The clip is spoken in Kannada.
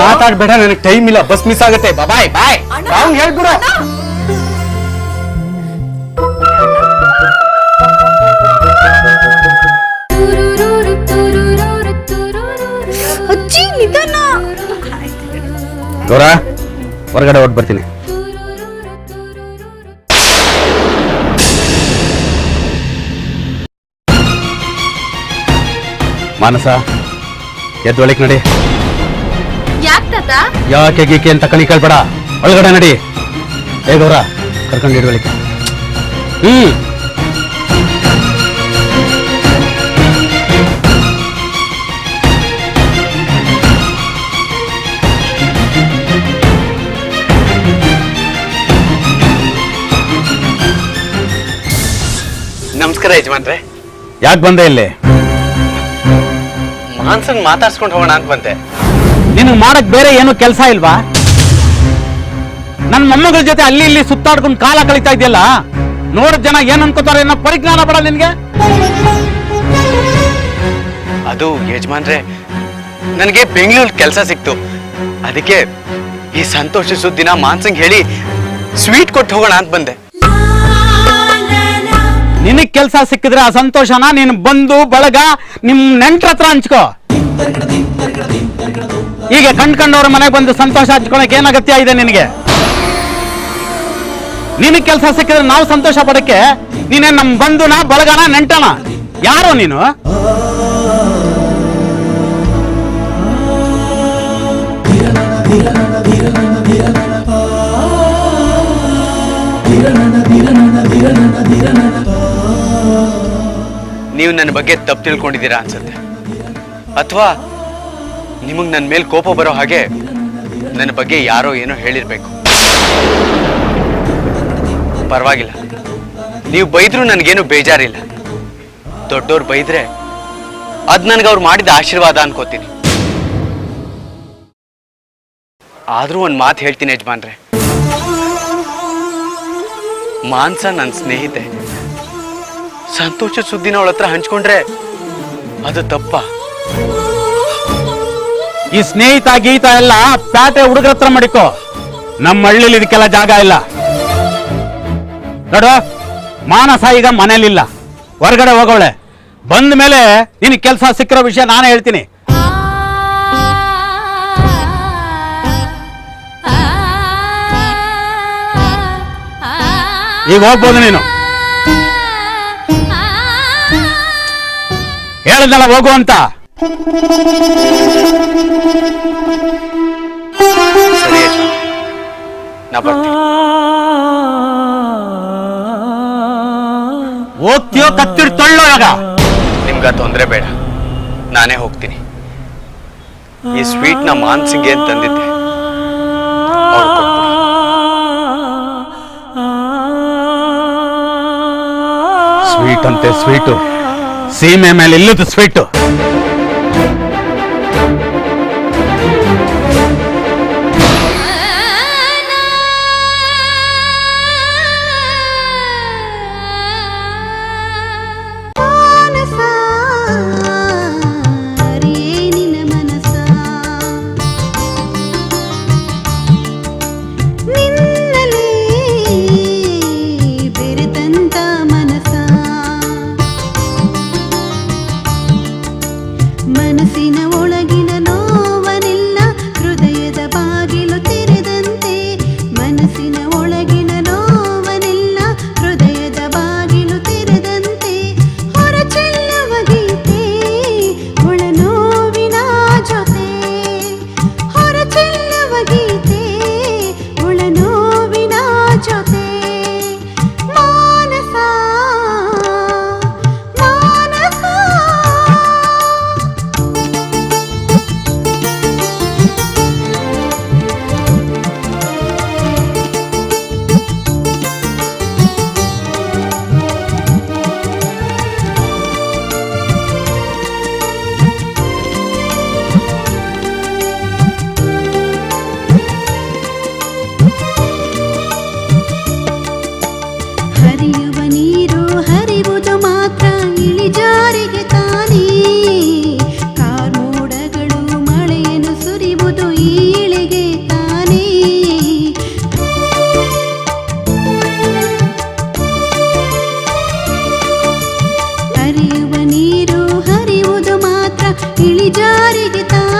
ಮಾತಾಡ್ಬೇಡ ನನಗೆ ಟೈಮ್ ಇಲ್ಲ. ಬಸ್ ಮಿಸ್ ಆಗುತ್ತೆ. ಬಾಯ್ ಬಾಯ್ ಅವ್ನ್ ಹೇಳ್ಬಿಡ. ಅಜ್ಜಿ ನಿಧಾನ. ಗೌರ ಹೊರಗಡೆ ಹೊಟ್ಟು ಬರ್ತೀನಿ. ಮಾನಸ ಎದ್ದೊಳಕ್ ನಡಿ. ಯಾಕ್ ಗೀಕೆ ಅಂತ ಕಣಿ ಕೇಳ್ಬೇಡ. ಒಳಗಡೆ ನಡಿ. ಏ ಗೌರ ಕರ್ಕೊಂಡು ಇಡ್ಕೊಳಿಕ್ಕೆ ಹ್ಮ್. ನಮಸ್ಕಾರ ಯಜಮಾನ್ರೆ. ಯಾಕೆ ಬಂದೆ ಇಲ್ಲಿ? ಮಾನ್ಸನ್ ಮಾತಾಡ್ಸ್ಕೊಂಡು ಹೋಗೋಣ ಅಂತ ಬಂದೆ. ನಿನಗೆ ಮಾಡಕ್ ಬೇರೆ ಏನು ಕೆಲಸ ಇಲ್ವಾ? ನನ್ನ ಮೊಮ್ಮಗಳ ಜೊತೆ ಅಲ್ಲಿ ಇಲ್ಲಿ ಸುತ್ತಾಡ್ಕೊಂಡು ಕಾಲ ಕಳೀತಾ ಇದೆಯಲ್ಲ? ನೋಡ ಜನ ಏನ್ ಅನ್ಕೋತಾರೆ ಏನೋ ಪರಿಜ್ಞಾನ ಬೇಡ ನಿನ್ಗೆ? ಅದು ಯಜಮಾನ್ರೆ ನನಗೆ ಬೆಂಗಳೂರು ಕೆಲಸ ಸಿಕ್ತು. ಅದಕ್ಕೆ ಈ ಸಂತೋಷ ಸುದ್ದಿನ ಮಾನ್ಸಂಗ್ ಹೇಳಿ ಸ್ವೀಟ್ ಕೊಟ್ಟು ಹೋಗೋಣ ಅಂತ ಬಂದೆ. ನಿನಗ್ ಕೆಲಸ ಸಿಕ್ಕಿದ್ರೆ ಆ ಸಂತೋಷನ ನೀನು ಬಂದು ಬಳಗ ನಿಮ್ ನೆಂಟ್ರ ಹತ್ರ ಹಂಚ್ಕೋ. ಈಗ ಕಂಡ್ಕೊಂಡವ್ರ ಮನೆಗೆ ಬಂದು ಸಂತೋಷ ಹಚ್ಕೊಳಕ್ಕೆ ಏನ್ ಅಗತ್ಯ ಇದೆ ನಿನಗೆ? ನೀನು ಕೆಲಸ ಸಿಕ್ಕಿದ್ರೆ ನಾವು ಸಂತೋಷ ಪಡಕ್ಕೆ ನೀನೇ ನಮ್ ಬಂಧುನ ಬಳಗಣ ನೆಂಟನ? ಯಾರೋ ನೀನು? ನೀವು ನನ್ನ ಬಗ್ಗೆ ತಪ್ಪು ತಿಳ್ಕೊಂಡಿದ್ದೀರಾ ಅನ್ಸುತ್ತೆ. ಅಥವಾ ನಿಮಗೆ ನನ್ನ ಮೇಲೆ ಕೋಪ ಬರೋ ಹಾಗೆ ನನ್ನ ಬಗ್ಗೆ ಯಾರೋ ಏನೋ ಹೇಳಿರ್ಬೇಕು. ಪರವಾಗಿಲ್ಲ. ನೀವು ಬೈದ್ರೂ ನನಗೇನು ಬೇಜಾರಿಲ್ಲ. ದೊಡ್ಡವ್ರು ಬೈದ್ರೆ ಅದ್ ನನಗೆ ಅವ್ರು ಮಾಡಿದ ಆಶೀರ್ವಾದ ಅನ್ಕೋತೀನಿ. ಆದ್ರೂ ಒಂದು ಮಾತು ಹೇಳ್ತೀನಿ ಯಜಮಾನ್ರೆ. ಮಾನ್ಸ ನನ್ನ ಸ್ನೇಹಿತೆ. ಸಂತೋಷ ಸುದ್ದಿನ ಅವಳ ಹತ್ರ ಹಂಚ್ಕೊಂಡ್ರೆ ಅದು ತಪ್ಪ? ಈ ಸ್ನೇಹಿತ ಗೀತ ಎಲ್ಲ ಪ್ಯಾಟೆ ಹುಡುಗರ ಹತ್ರ ಮಾಡಿಕೋ. ನಮ್ಮ ಹಳ್ಳಿಲಿ ಇದಕ್ಕೆಲ್ಲ ಜಾಗ ಇಲ್ಲ. ನೋಡು ಮಾನಸ ಈಗ ಮನೇಲಿಲ್ಲ. ಹೊರಗಡೆ ಹೋಗೋಳೆ ಬಂದ ಮೇಲೆ ನಿನ್ ಕೆಲಸ ಸಿಕ್ಕಿರೋ ವಿಷಯ ನಾನೇ ಹೇಳ್ತೀನಿ. ಈಗ ಹೋಗ್ಬೋದು ನೀನು. ಹೇಳಿದ್ನಲ್ಲ ಹೋಗು ಅಂತ. ಸರಿ ನಾ ಬರ್ತೀನಿ. ಹೋಗ್ತೀಯೋ ಕತ್ತಿರ್ ತೊಳ್ಳೋ ಇವಾಗ ನಿಮ್ಗ ತೊಂದ್ರೆ ಬೇಡ. ನಾನೇ ಹೋಗ್ತೀನಿ. ಈ ಸ್ವೀಟ್ನ ಮಾನ್ಸಿಗೆ ಅಂತ ತಂದಿದ್ದೆ ಕೊಟ್ಬಿಡಿ. ಸ್ವೀಟ್ ಅಂತೆ ಸ್ವೀಟು. ಸೀಮೆ ಮೇಲೆ ಇಲ್ಲದ ಸ್ವೀಟು. ಇಳಿಜಾರಿಗೆ ತಾ